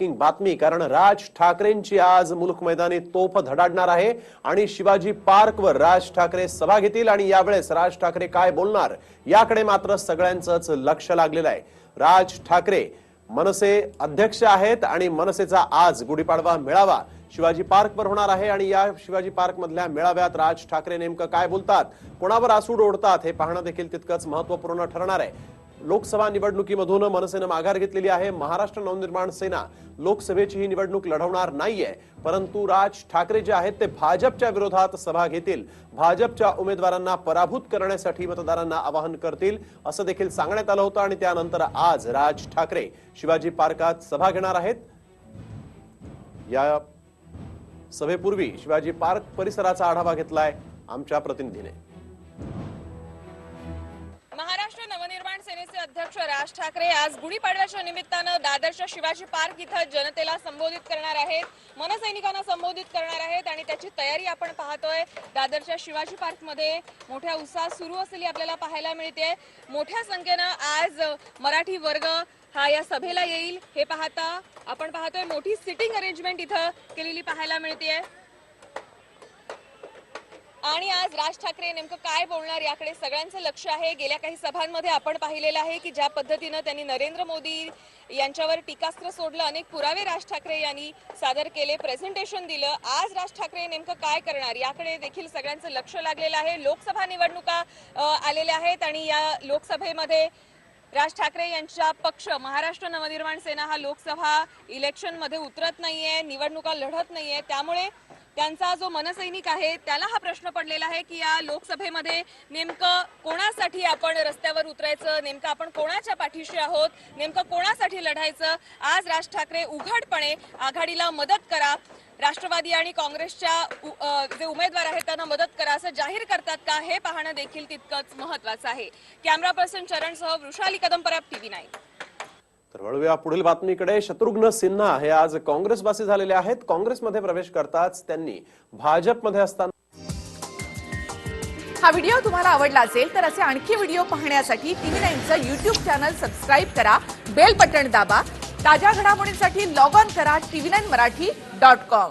बातमी कारण राज ठाकरेंची आज मुलुक मैदानी तोफ धडाडणार आहे आणि शिवाजी पार्कवर राज ठाकरे सभा घेतील आणि यावेळेस राज ठाकरे काय बोलणार याकडे मात्र सगळ्यांचंच लक्ष लागलेलं आहे. राज ठाकरे मनसे अध्यक्ष आहेत आणि मनसेचा आज गुढीपाडवा मेळावा शिवाजी पार्कवर होणार आहे आणि या शिवाजी पार्क मधल्या मेळाव्यात राज ठाकरे नेमकं काय बोलतात कोणावर आसूड ओढतात हे पाहणं देखील तितकंच महत्त्वपूर्ण ठरणार आहे. लोकसभा निवडणुकीमधून मनसेनं माघार घेतलेली आहे. महाराष्ट्र नवनिर्माण सेना लोकसभेची ही निवडणूक लढवणार नाहीये. परंतु राज ठाकरे जे आहेत ते भाजपच्या विरोधात सभा घेतील. भाजपच्या उमेदवारांना पराभूत करण्यासाठी मतदारांना आवाहन करतील असं देखील सांगण्यात आलं होतं. आणि त्यानंतर आज राज ठाकरे शिवाजी पार्कात सभा घेणार आहेत. या सभेपूर्वी शिवाजी पार्क परिसराचा आढावा घेतलाय आमच्या प्रतिनिधीने. नवनिर्माण सेनेचे अध्यक्ष राज ठाकरे आज गुढीपाडव्याच्या निमित्तानं दादरच्या शिवाजी पार्क इथं जनतेला संबोधित करणार आहेत. मनसैनिकांना संबोधित करणार आहेत आणि त्याची तयारी आपण पाहतोय. दादरच्या शिवाजी पार्कमध्ये मोठ्या उत्साह सुरू असलेली आपल्याला पाहायला मिळते. मोठ्या संख्येनं आज मराठी वर्ग हा या सभेला येईल. हे पाहता आपण पाहतोय मोठी सिटिंग अरेंजमेंट इथं केलेली पाहायला मिळते आणि आज राज ठाकरे नेमकं काय बोलणार याकडे सगळ्यांचं लक्ष आहे. गेल्या काही सभांमध्ये आपण पाहिलेलं आहे की ज्या पद्धतीनं त्यांनी नरेंद्र मोदी यांच्यावर टीकास्त्र सोडलं. अनेक पुरावे राज ठाकरे यांनी सादर केले प्रेझेंटेशन दिलं. आज राज ठाकरे नेमकं काय करणार याकडे देखील सगळ्यांचं लक्ष लागलेलं आहे. लोकसभा निवडणुका आलेल्या आहेत आणि या लोकसभेमध्ये राज ठाकरे यांचा पक्ष महाराष्ट्र नवनिर्माण सेना हा लोकसभा इलेक्शनमध्ये उतरत नाहीये निवडणुका लढत नाहीये. त्यामुळे त्यांचा जो मनसैनिक आहे त्याला हा प्रश्न पडलेला आहे की या लोकसभेमध्ये नेमकं कोणासाठी आपण रस्त्यावर उतरायचं नेमकं आपण कोणाच्या पाठीशी आहोत नेमकं कोणासाठी लढायचं? आज राज ठाकरे उघडपणे आघाडीला मदत करा. राष्ट्रवादी आणि काँग्रेसच्या जे उमेदवार आहेत त्यांना मदत करा असं जाहीर करतात का? हे पाहणं देखील तितकंच महत्वाचं आहे. कॅमेरा पर्सन चरणसह वृषाली कदमपराब टीव्ही नाईन. तर वळूया पुढील बातमीकडे. शत्रुघ्न सिन्हा हे आज काँग्रेसवासी झालेले आहेत. काँग्रेसमध्ये प्रवेश करताच त्यांनी भाजपमध्ये असताना हा व्हिडिओ तुम्हाला आवडला असेल तर असे आणखी व्हिडिओ पाहण्यासाठी टीव्ही नाईनचं युट्यूब चॅनल सबस्क्राईब करा. बेल बटन दाबा. ताज्या घडामोडींसाठी लॉग ऑन करा TV nine Marathi dot com.